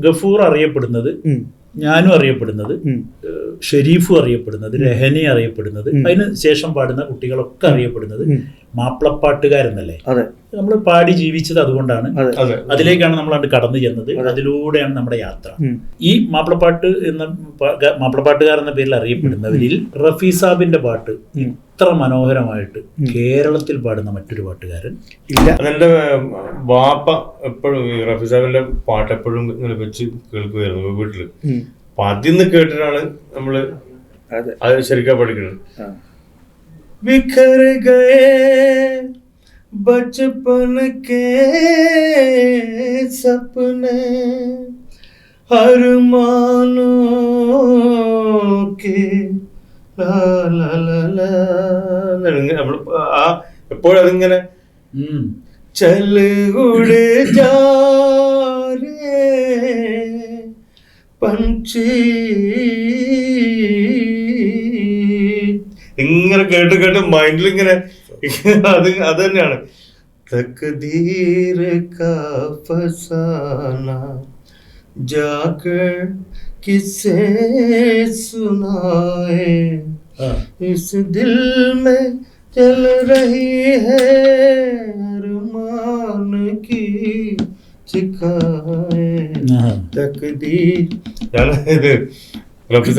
ഗഫൂർ അറിയപ്പെടുന്നത് ഞാനും അറിയപ്പെടുന്നത് ഷെരീഫും അറിയപ്പെടുന്നത് രഹനെ അറിയപ്പെടുന്നത് അതിന് ശേഷം പാടുന്ന കുട്ടികളൊക്കെ അറിയപ്പെടുന്നത്. മാപ്പിളപ്പാട്ടുകാരെന്നല്ലേ? അതെ. നമ്മൾ പാടി ജീവിച്ചത് അതുകൊണ്ടാണ്. അതെ. അതെ. അതിലേക്കാണ് നമ്മൾ അത് കടന്നു ചെന്നത്. അതിലൂടെയാണ് നമ്മുടെ യാത്ര. ഈ മാപ്പിളപ്പാട്ട് എന്ന മാപ്പിളപ്പാട്ടുകാർ എന്ന പേരിൽ അറിയപ്പെടുന്നവരിൽ റഫീ സാബിന്റെ പാട്ട് ഇത്ര മനോഹരമായിട്ട് കേരളത്തിൽ പാടുന്ന മറ്റൊരു പാട്ടുകാരൻ ഇല്ല. അതെന്റെ വാപ്പ എപ്പോഴും ഈ റഫീസാബിന്റെ പാട്ട് എപ്പോഴും ഇങ്ങനെ വെച്ച് കേൾക്കുമായിരുന്നു വീട്ടിൽ. ഉം. അപ്പൊ അതിന്ന് കേട്ടിട്ടാണ് നമ്മള് അതെ അത് ശരിക്കും പഠിക്കുന്നത് ആ. बिखर गए बचपन के सपने हर मानो के ലാ ലാ ലാ ലാ എന്നിങ്ങനെ നമ്മള് ആ എപ്പോഴും അതിങ്ങനെ ഉം. പഞ്ചി ഇങ്ങനെ കേട്ട് കേട്ട് മൈൻഡിൽ ഇങ്ങനെ അത് അത് തന്നെയാണ് തക്ദീർ കാ ഫസാന जाकर किसे सुनाए ആ. इस दिल में चल रही है ചിക്കാए ആഹാ. തക്ദീർ ഞാൻ ഇത് റഫി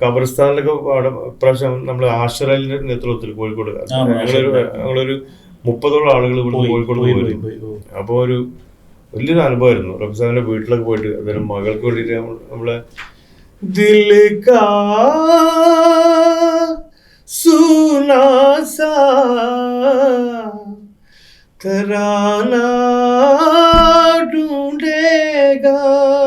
ഖബർസ്ഥാനിലൊക്കെ അവിടെ ഇപ്രാവശ്യം നമ്മൾ ആശ്രയിന്റെ നേതൃത്വത്തിൽ കോഴിക്കോട് ഞങ്ങളൊരു ഞങ്ങളൊരു മുപ്പതോളം ആളുകൾ ഇവിടുന്ന് പോയി, കോഴിക്കോട് പോയി, പോയിരുന്നു. അപ്പോൾ ഒരു വലിയൊരു അനുഭവമായിരുന്നു റഫിസാബിന്റെ വീട്ടിലൊക്കെ പോയിട്ട് അദ്ദേഹം മകൾക്ക് വേണ്ടിയിട്ട് നമ്മൾ- നമ്മളെ ദിൽ കാ തരാന গা।